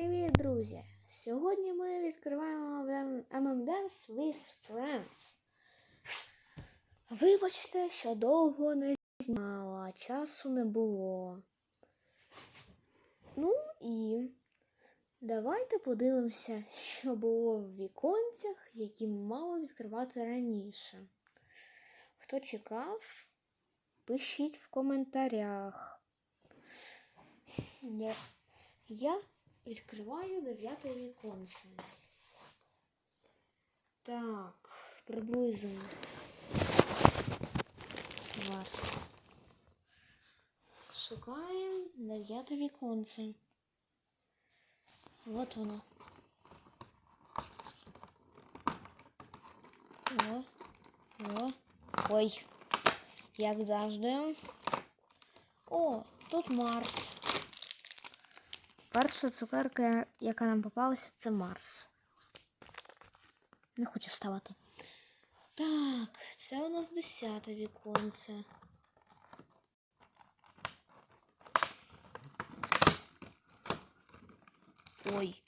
Привіт, друзі! Сьогодні ми відкриваємо M&M's with Friends. Вибачте, що довго не знімала, часу не було. Ну і давайте подивимося, що було в віконцях, які мало відкривати раніше. Хто чекав, пишіть в коментарях. Я відкриваю дев'яте віконце. Так, приблизно вас. Шукаємо дев'яте віконце. Вот воно. О, о, ой, як завжди. О, тут Марс. Перша цукерка, яка нам попалася, це Марс. Не хочу вставати. Так, це у нас десяте віконце. Ой.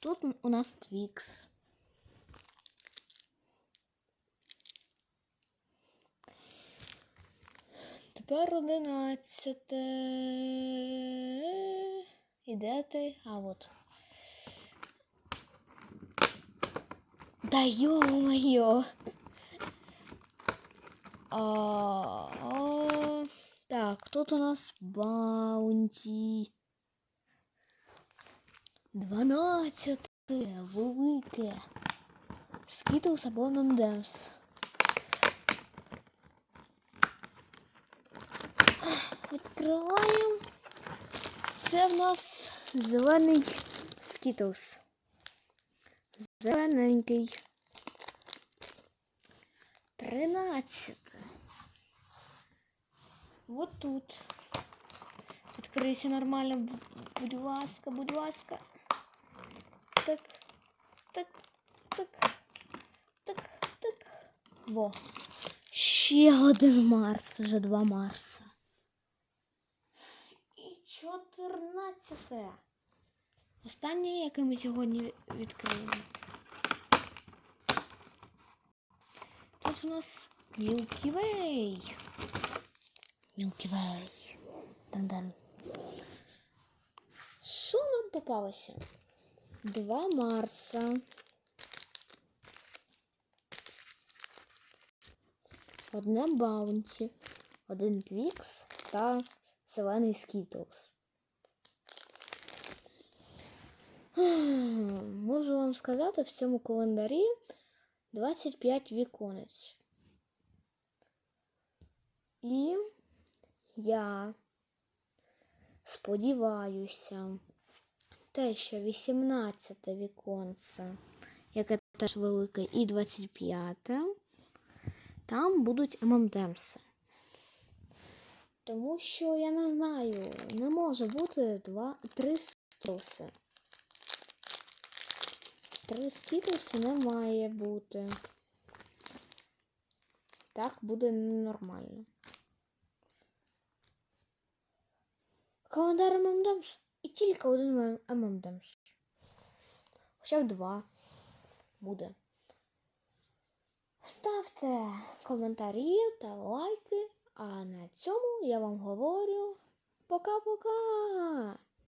Тут у нас Твікс. Тепер одинадцяте. І де ти? А от. Да ё-моё! А, а, так, тут у нас баунті. Дванадцяте. Велике. Скітлс або M&M's. Відкриваємо. Це в нас зелений скітлс. Зелененький. Тринадцяте. Вот тут. Відкрийся нормально, будь ласка, будь ласка. Так, так, так, так, так. Во. Ще один Марс, вже два Марса. Чотирнадцяте. Останнє, яке ми сьогодні відкриємо. Тут у нас. Milky Way. Дан-дан. Що нам попалося? Два Марса. Одне Баунті, один Твікс та зелений Скітлс. Можу вам сказати, в цьому календарі 25 віконець. І я сподіваюся, те, що 18 віконце, яке теж велике, і 25, там будуть ММДемси. Тому що я не знаю, не може бути два, три скітлси. Три скітлси не має бути. Так буде нормально. Календар ММДемс. І тільки один ММДемс. Хоча б два буде. Ставте коментарі та лайки. А на цьому я вам говорю пока-пока.